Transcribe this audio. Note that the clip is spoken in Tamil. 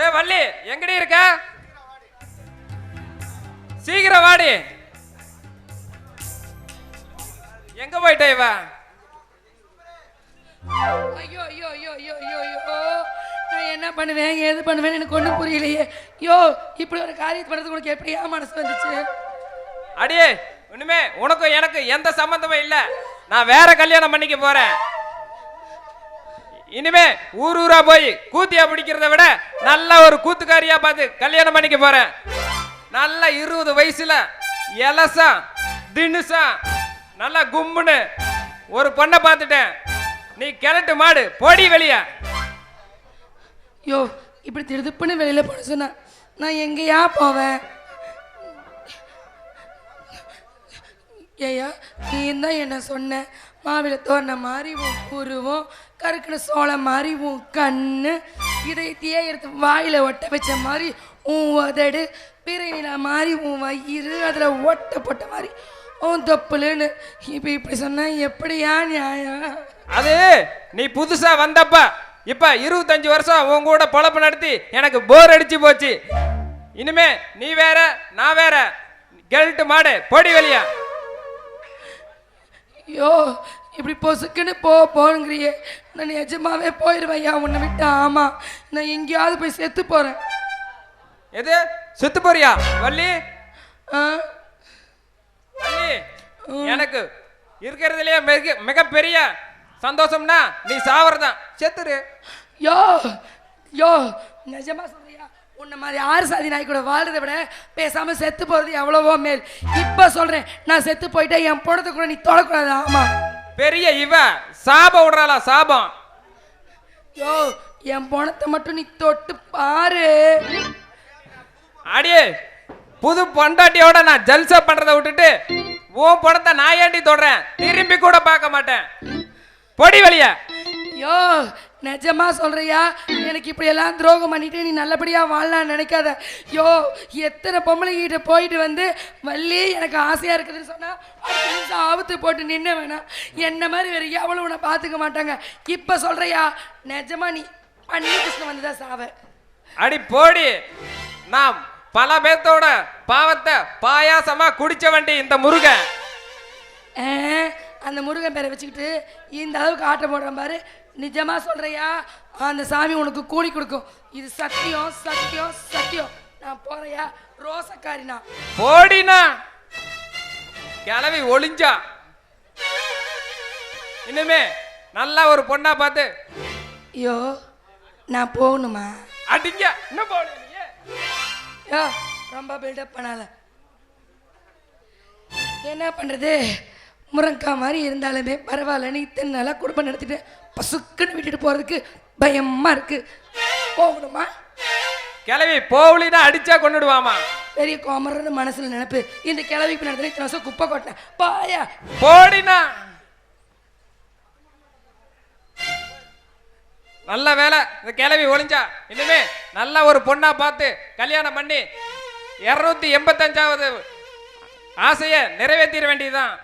ஏ வள்ளி எங்கடி இருக்க? சீக்கிரம் வாடி. எங்க போயிட்ட இவ? ஐயோ ஐயோ ஐயோ ஐயோ ஐயோ ஐயோ. நான் என்ன பண்ணுவேன்? ஏது பண்ணுவேன் எனக்கு ஒன்றும் புரியலையே. ஐயோ இப்படி ஒரு காரியத்தை பண்ணுறதுக்கு உனக்கு எப்படியா மனசு வந்துச்சு? அடியே ஒண்ணுமே உனக்கும் எனக்கு எந்த சம்பந்தமும் இல்ல. நான் வேற கல்யாணம் பண்ணிக்க போறேன். இனிமே ஊர் ஊரா போய் கூத்தியா பிடிக்கிறத விட நல்ல ஒரு கூத்துக்காரியா பார்த்து கல்யாணம் பண்ணிக்க போறேன். நல்ல இருபது வயசுல எலசா தினுசா நல்லா கும்முன்னு ஒரு பொண்ணை பார்த்துட்டேன். நீ கிழட்டு மாடு போடி வெளிய. ஐயோ இப்படி திடுதுப்புன்னு வெளியில் போன சொன்ன நான் எங்கேயா போவேன்? ஏய்யா நீ தான் என்ன சொன்ன. மாவில தோரண மாதிரி உன் உருவம் கருக்குன சோளம் மாதிரி உன் கண்ணு. இதயத்தையே எடுத்து வாயில் ஒட்ட வச்ச மாதிரி உன் உதடு பிறை நிலா மாதிரி உன் வயிறு அதில் ஒட்ட போட்ட மாதிரி உன் தொப்புலுன்னு இப்போ இப்படி சொன்னா எப்படியா நியாயம்? அது நீ புதுசா வந்தப்ப இப்ப இருபத்தஞ்சு வருஷம் உன் கூட பொழப்பு நடத்தி எனக்கு போர் அடிச்சு போச்சு. இனிமே நீ வேற நான் வேற. கெல்ட்டு மாடு பொடி வெளியா. ஐயோ இப்படி பொசுக்குன்னு போ போனுங்கிறியே நான் நிஜமாவே போயிடுவேன் உன்னை விட்டு. ஆமா நான் எங்கேயாவது போய் செத்து போறேன். எது? சுத்து போறியா? வள்ளி? ஆ? வள்ளி எனக்கு இருக்கிறதுலயே மிக மிகப்பெரிய சந்தோஷம்னா நீ சாவறதான் செத்துரு. யோ யோ நிஜமா சொல்றியா? உன்னை மாதிரி ஆறு சாதி நாய் கூட வாழ்றதை விட பேசாம செத்து போறது எவ்வளவோ மேல். இப்ப சொல்றேன் நான் செத்து போயிட்டேன் என் பணத்தை கூட நீ தொடக்கூடாது ஆமா. பெரிய இவ சாபம் விடுறாளா சாபம்? யோ என் பணத்தை மட்டும் நீ தொட்டு பாரு. அடியே புது பொண்டாட்டியோட நான் ஜல்சா பண்றதை விட்டுட்டு உன் பணத்தை நான் ஏண்டி தொடுறேன்? திரும்பி கூட பார்க்க மாட்டேன். பொடி வெளிய. யோ நிஜமா சொல்றியா? எனக்கு இப்படி எல்லாம் துரோகம் பண்ணிட்டு நீ நல்லபடியா வாழலாம்னு நினைக்காத. யோ எத்தனை பொம்பளைங்கிட்ட போயிட்டு வந்து வள்ளி எனக்கு ஆசையா இருக்குதுன்னு சொன்னா ஆபத்து போட்டு நின்ன வேணாம். என்ன மாதிரி வேற எவ்வளவு உன்னை பார்த்துக்க மாட்டாங்க. இப்ப சொல்றியா? நிஜமா நீ பண்ணி கிருஷ்ணன் வந்துதான் சாவ. அடி போடி. நாம் பல பேர்த்தோட பாவத்தை பாயாசமா குடிச்ச வண்டி இந்த முருகன். அந்த முருகன் பேரை வச்சுக்கிட்டு இந்த அளவுக்கு ஆட்டம் போடுறேன் பாரு நிஜமா சொல்றியா? அந்த சாமி உனக்கு கூலி கொடுக்கும். இது சத்தியம் சத்தியம் சத்தியம். நான் போறையா? ரோசக்காரி நான் போடினா. கிளவி ஒளிஞ்சா. இனிமே நல்லா ஒரு பொண்ணா பார்த்து ஐயோ நான் போகணுமா? அடிங்க. இன்னும் போகல நீ யோ ரொம்ப பில்டப் பண்ணாத. என்ன பண்ணுறது முருங்கா மாதிரி இருந்தாலுமே பரவாயில்லன்னு இத்தனை நாளாக குடும்பம் நடத்திட்டு பசுக்குன்னு விட்டுட்டு போகிறதுக்கு பயமாக இருக்கு. போகணுமா? கிளவி போவலினா அடிச்சா கொண்டுடுவாமா பெரிய கோமரன்னு மனசில் நினைப்பு. இந்த கிளவிக்கு நடத்தின இத்தனை வருஷம் குப்பை கொட்டினேன் பாயா? போடினா? நல்ல வேலை. இந்த கிளவி ஒளிஞ்சா. இனிமே நல்ல ஒரு பொண்ணா பார்த்து கல்யாணம் பண்ணி இருநூத்தி எண்பத்தஞ்சாவது ஆசையை நிறைவேற்றிட வேண்டியதுதான்.